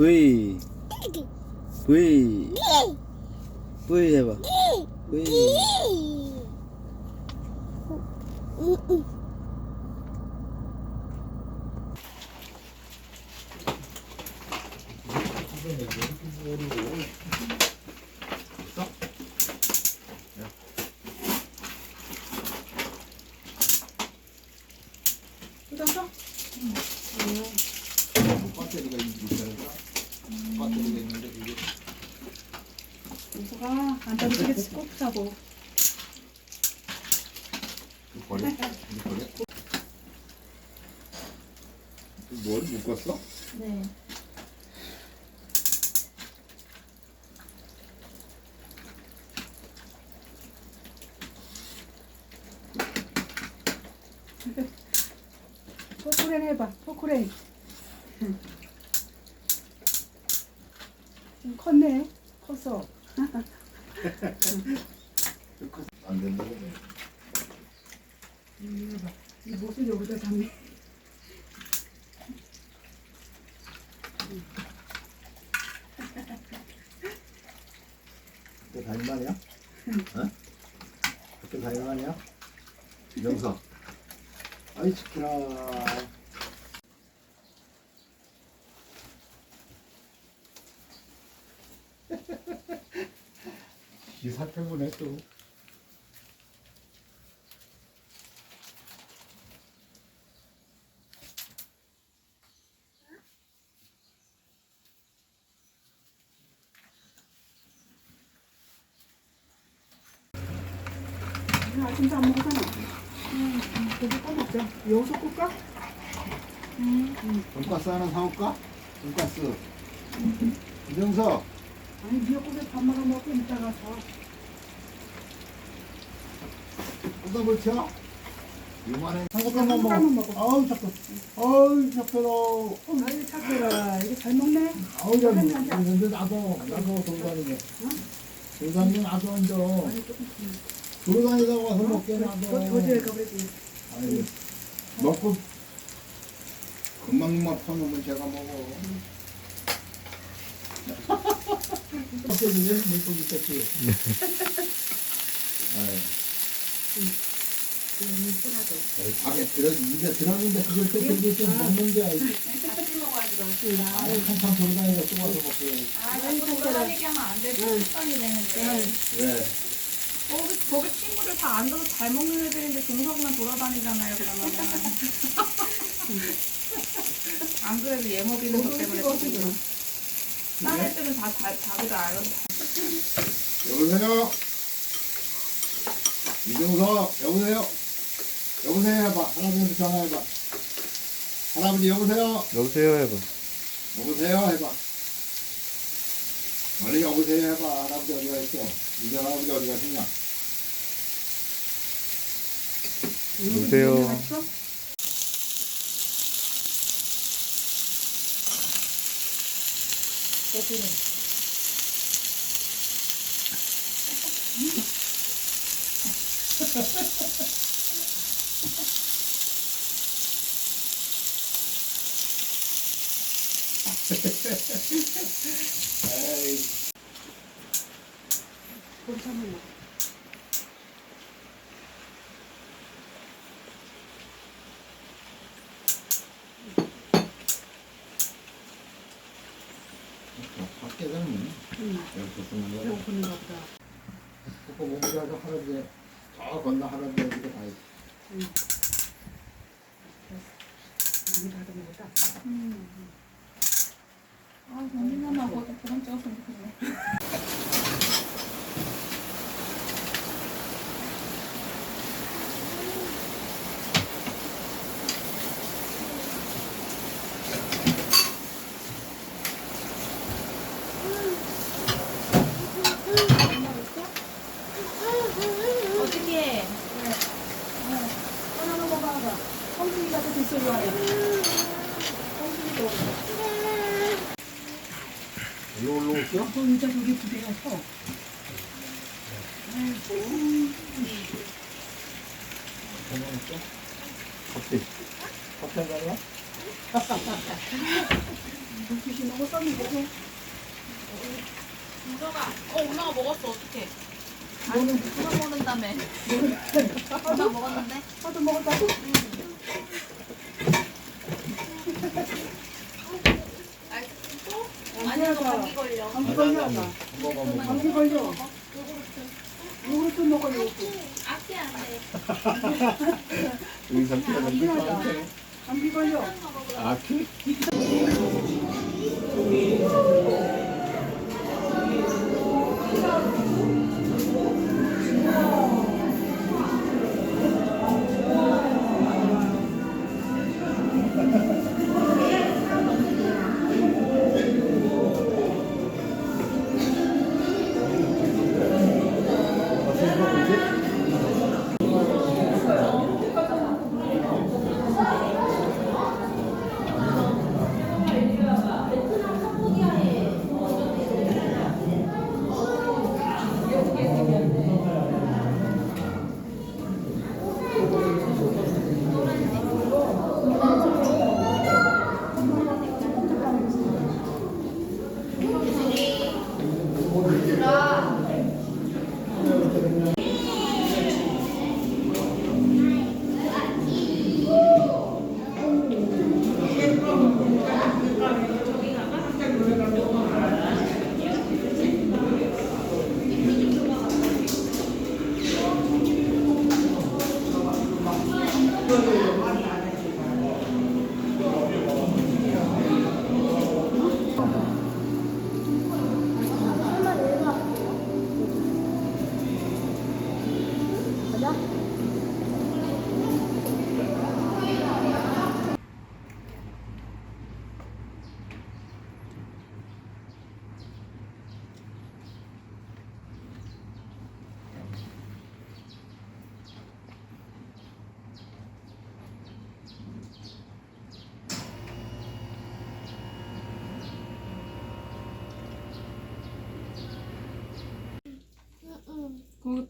V V V 해봐 뜯어서? 배터리가 있는데 배터리가 있는데 그게 요소가 간단하게 꼭 사고. 이거 버려? 이거 버려? 이거 뭘 묶었어? 네. 포크레인 해봐, 포크레인. 좀 컸네, 컸어. 이거 안 된다고 음, 해봐. 이 못을 여기다 잡네. 그때 다닐만이야? 어? 그때 다닐만이야? 영서 아이 치키라 이 사태문에 또 아침도 안 먹었잖아. 음, 고기 꺼 먹자. 여기서 꿀까? 돈가스 하나 사올까? 돈가스 이정서 아니, 미역국에 밥 말아 먹고 이따 가 서. 뜯어볼 쳐? 요만해 한 숟갈만 한 먹어 숟갈만 먹어. 아우 착해 아우 착해라 아유, 착해라. 이게 잘 먹네. 아우 잘 먹어 근데 나도 나도 돌아다니게 돌아다니게 나도 앉아 아니, 조금 돌아다니다가 와서 먹게 더, 나도 더 지을까 그러지. 아이, 먹고 금방금방 퍼놓으면 제가 먹어 껍데기 아이, 이거는 순하죠. 에이, 밥에 들어 입에 들었는데 그걸 또 들고 있으면 먹는데 아이, 같이 먹어가지고. 아이 한참 돌아다니다 또 와서 먹고 아, 자꾸 돌아다니게 하면 안 돼. 습관이 되는데. 왜? 거기, 거기 친구들 다 앉아서 잘 먹는 애들인데 종석만 돌아다니잖아요, 그러면은. 안 그래도 얘 먹이는 것 때문에 거기도. 딴 애들은 다 잘, 자기도 알아서 여보세요? 이종서 여보세요? 여보세요 해봐 할아버지한테 전화해봐 할아버지 여보세요? 여보세요 해봐 여보세요 해봐 빨리 여보세요 해봐 할아버지 어디가 있어 이제 할아버지 어디 가시냐 여 보세요. 맛있어? 거기는. 에이 거기 한번 먹어. 밖에서는 응. 이렇게 쓰는 거야 배고프는가 보다. 그거 먹으라고 할아버지 저 건너 할아버지 어디가 다 있어 많이 받아 먹었다. 아, 언니만 하고도 그런 찍었으면 좋겠네. 어떻게 하나 먹어봐. 성순이가 더 뒷소리 하네. 성순이도. 이거 올라올게요? 어, 의자 저기 두 개가 커. 커피 커피 한 잔이야? 물티슈 김치 먹었었는데. 윤서가 어 엄마가 먹었어 어떡해 아니 누가 먹는다며 엄마 먹었는데 나도 먹었다고? 아니야 너 감기 걸려 감기 걸려. 감기 걸려. 요구르트 먹어, 요구르트. 앞이 안돼 여기 삼키가 감기하다. 감기 걸려. 아키? 거기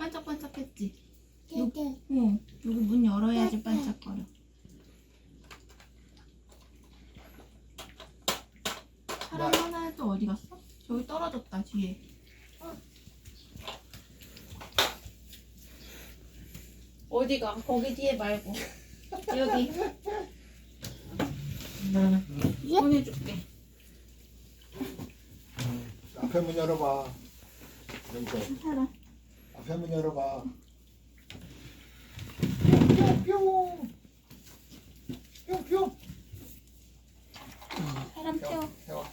반짝반짝했지? 응. 여기 문 열어야지 반짝거려. 사람 하나 또 어디 갔어? 저기 떨어졌다 뒤에. 어디가? 거기 뒤에 말고. 여기. 보내줄게. 앞에 문 열어봐. 여기서 앞에 문 열어봐. 뿅뿅. 뿅뿅. 사람 태워 태워.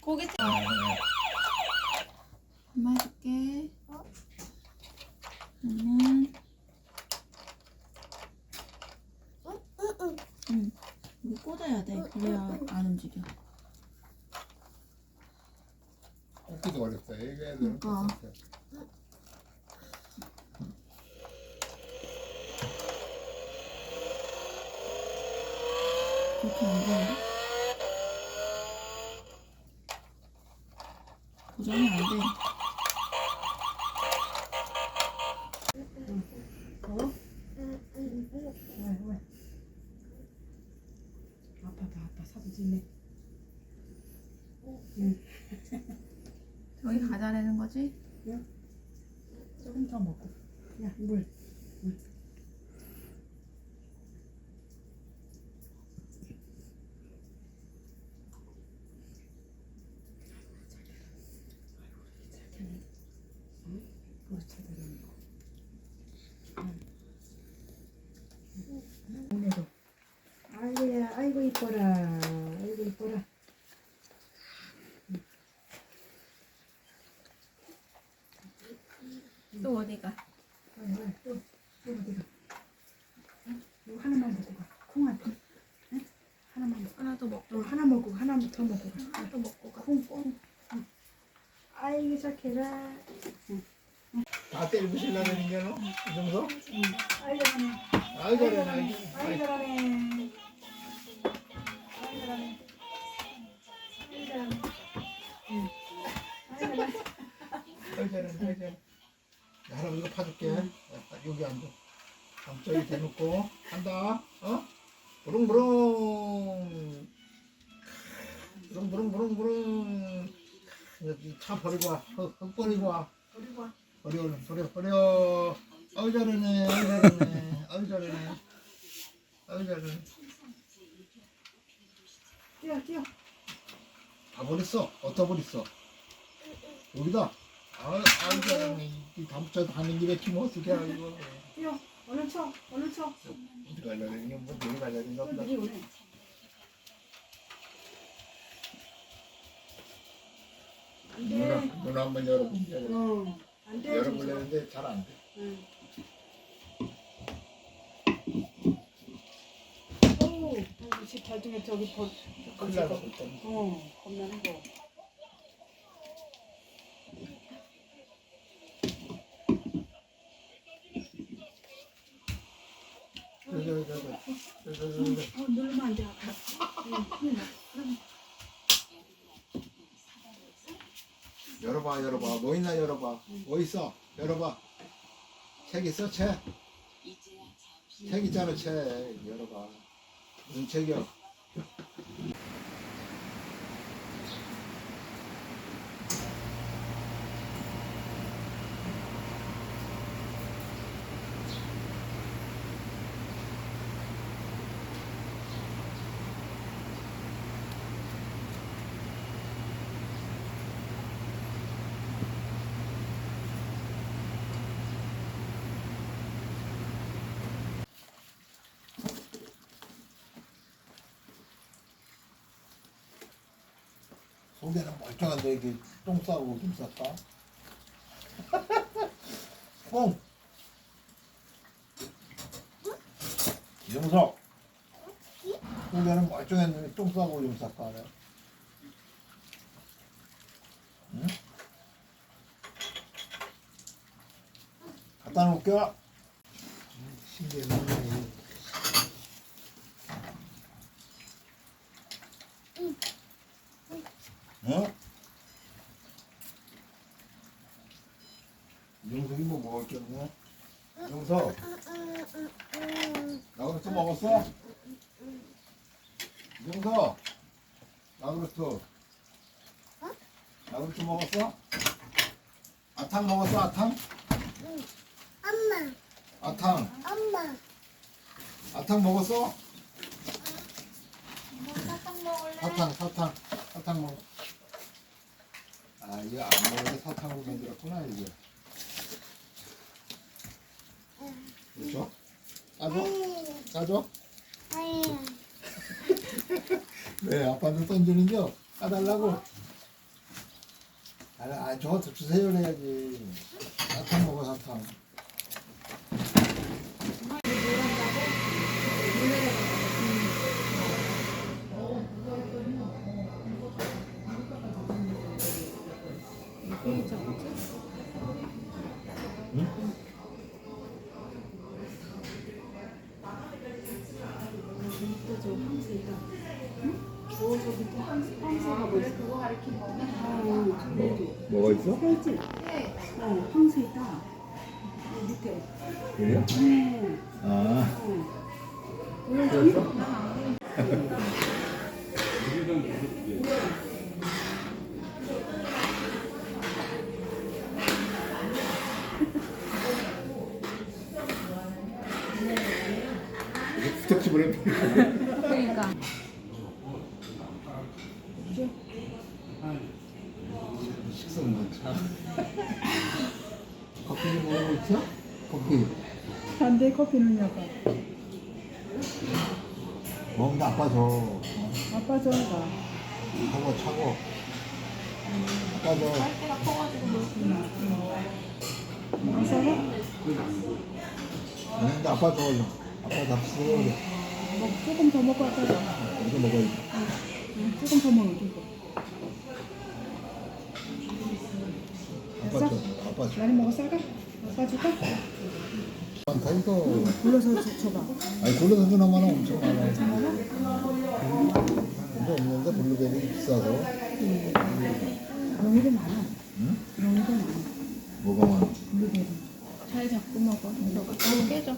고기 태워 엄마 해줄게 엄마 응 여기 꽂아야 돼 그래야 안 움직여 꽂기도 어렵다. 애기 애들은 그러니까. 꽂혔어. 그렇게 안 돼. 고정이 안 돼. 아빠다, 아빠 사진 찍네. 저기 가자라는 거지? 조금 더 먹고. 야, 물. 아이고 이뻐라, 아이고 이뻐라. 또 어디가? 아이고, 또, 또 어디가? 이거 하나만 먹고 가. 콩한테. 응? 하나만 먹고. 하나 더 먹고. 어, 하나 먹고 하나 더 먹고 가. 하나 더 먹고 가. 콩, 콩. 응. 아이고 착해라. 다 때리고 실라는 게너? 이 정도? 아이고 잘하네. 아이고 그래. 아이고 아이고. 잘하네. 아이고 잘하네. 아이고 잘하네. 응. 아이고 잘하네. 아이고 잘해. 아이고 잘해. 할아버지가 파줄게. 여기 앉아. 갑자기 대놓고 한다. 어? 부릉부릉. 부릉부릉부릉부릉. 이차 버리고 와. 흙, 흙 버리고 와. 버리고 와. 버려, 버려, 버려. 아유 잘하네, 아유 잘하네, 아유 잘하네, 아유 잘하네. 뛰어 뛰어. 다 버렸어. 어디다 버렸어? 여기다. 아유, 아유 잘하네. 이 담쳐 다는 길에 김 어떻게 알고? 뛰어. 얼른 쳐. 얼른 쳐. 어디 가려고 그냥 뭐 어디 가려고 그냥 누나 한번 열어보자. 어. 안 돼. 열어보려는데 잘 안 돼. 응. 오, 집 발등에 저기 버, 큰일 나서 일단. 어, 겁나는 거. 저, 저, 저, 저, 저, 저, 저, 저. 어, 누르면 안 돼. 응, 큰일 나. 그럼 열어봐, 열어봐. 뭐 있나 열어봐. 뭐 있어? 열어봐. 책 있어, 책? 책 있잖아, 책. 열어봐. 무슨 책이야? 속에는 멀쩡한데 이게 똥 싸고 좀 쌌다. 똥. 이정석. 속에는 멀쩡했는데 똥 싸고 좀 쌌다. 네. 응? 갖다 놓을게. 신기해. 어? 이정석이 뭐 먹을 게 없네? 이정석 나그루트 먹었어? 이정석 나그루트 나그루트 먹었어? 아탕 먹었어 아탕? 엄마, 아탕 엄마, 아탕 먹었어? 사탕 먹을래? 사탕 사탕 사탕 먹어 아 이거 안 먹어도 사탕으로 만들었구나 이게 까줘? 까줘? 아유, 왜 아빠한테 던지는겨? 까달라고? 아, 아 저거 주세요 해야지 있어? 살지? 어, 황새 있다. 이 밑에. 그래요? 네. 아 어. 보여줘? 부탁집을 해 그러니까 식성 많자 커피 먹고 있어? 커피 안돼 커피는 약간. 줘 어, 아빠 저가. 차고 차고 줘 딸기가 커가지고 사가? 아니 근데 아빠 줘 아빠 뭐 조금 더 먹고 줘. 이거 먹어야지 응, 조금 더 먹어 이거. 아빠 줘 아빠 줘 많이 먹어 싸가? 아빠 줄까? 많다 이거 불러서 줘, 줘봐. 아니 블루베리 주나마는 엄청 많아 근데 없는데 블루베리 비싸서 그런 일이 많아. 응? 그런 일이 많아. 뭐가 많아 블루베리. 잘 잡고 먹어. 너가 어 깨져.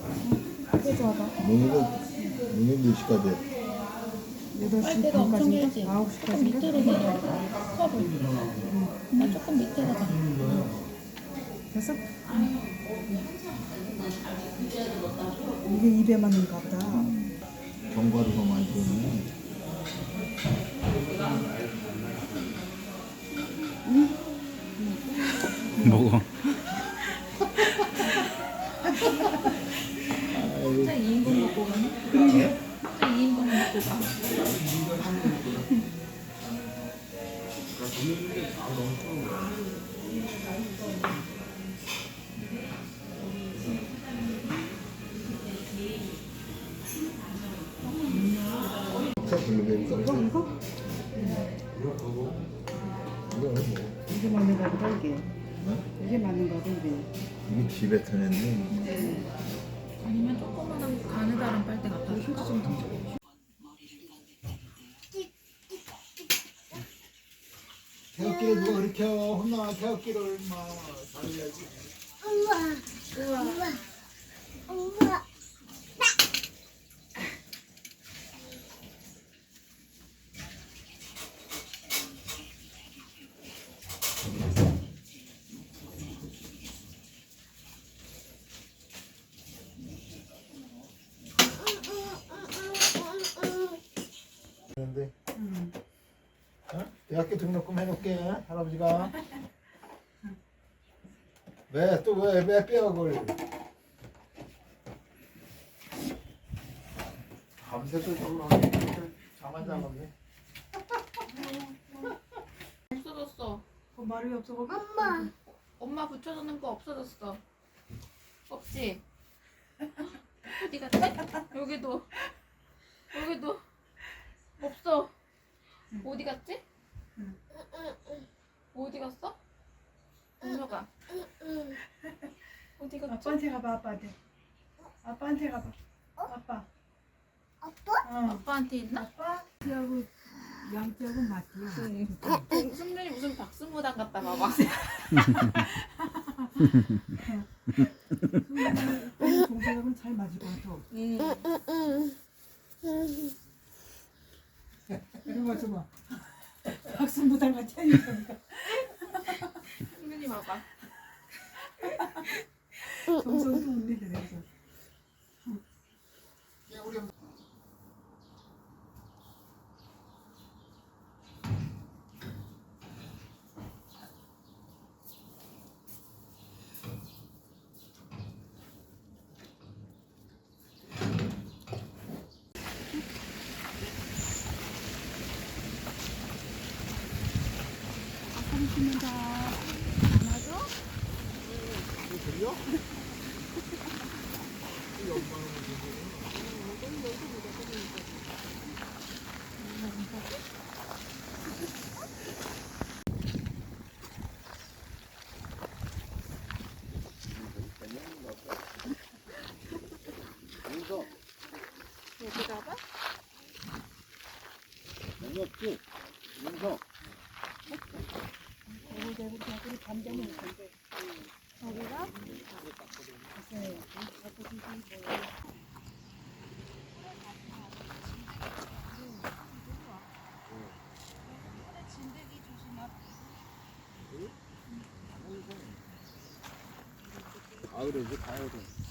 농협은 농협 몇 시까지? 8시 반까지인가? 9시까지인가? 밑으로 내려. 컵을. 나 조금 밑에다 가. 됐어? 이게 입에 맞는가 보다. 견과류가 많이 들어오네. 먹어. 진짜 2인분 먹고 가네. 진짜 2인분 먹고 가. 이게 지베타인데 아니면 조그만한 가느다란 빨대 갖다 줘. 태극기를 누가 그렇게 혼나 태극기를 막 달려야지. 우와. 우와. 근데 어? 대학교 등록금 해놓게 할아버지가 왜 또 왜왜 그걸 밤새도 저거 잠안 자겠네 없어졌어. 그 말이 없어 거기? 엄마. 엄마 붙여주는 거 없어졌어. 없지? 어디 갔지? 여기도. 여기도. 없어. 어디 갔지? 어디 갔어? 동료가. 어디 갔지? 아빠한테 가봐 아빠한테. 아빠한테 가봐. 아빠. 아빠? 어. 아빠한테 있나? 아빠. 하고 양쪽은 맞지야. 승준이 무슨 박스무당 같다 봐봐. 동생하고는 잘 맞을 것 같아. 음. 이거 봐, 봐. 같이 하니까. 승준이 봐봐. 정성도 웃네 그래서 여기 봐봐. 영역지 윤서 가을에 이제 가야 돼